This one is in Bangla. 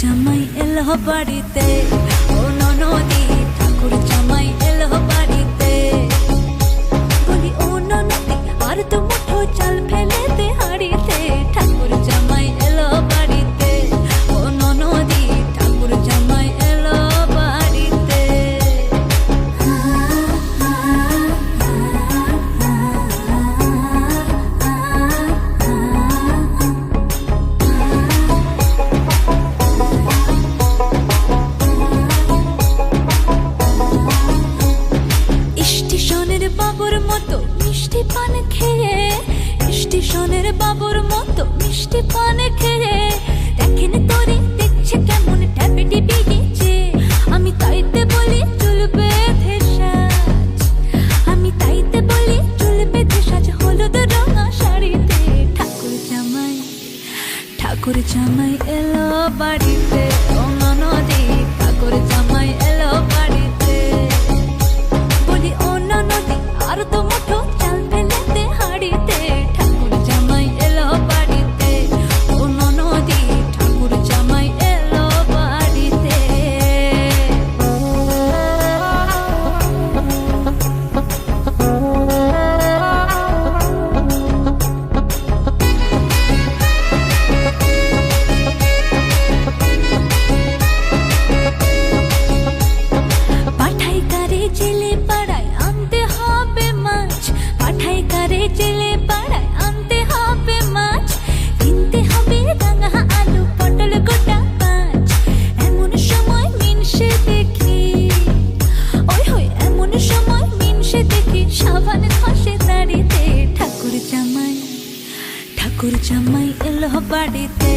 জামাই এলো বাড়িতে। বাবুর মতো মিষ্টি পান খেয়ে স্টেশনের বাবুর মতো মিষ্টি পান খেয়ে। দেখেন তোরে দেখছে কেমন ট্যাপেটি বেরিয়েছে আমি তাইতে বলি চলবে ভেসাজ আমি তাইতে বলি চলবে ভেসাজ হলুদ রঙা শাড়িতে। ঠাকুর জামাই ঠাকুর জামাই এলো বাড়িতে। ও নদী, ঠাকুর জামাই குறிச்சம்மை எல்லோ படித்தே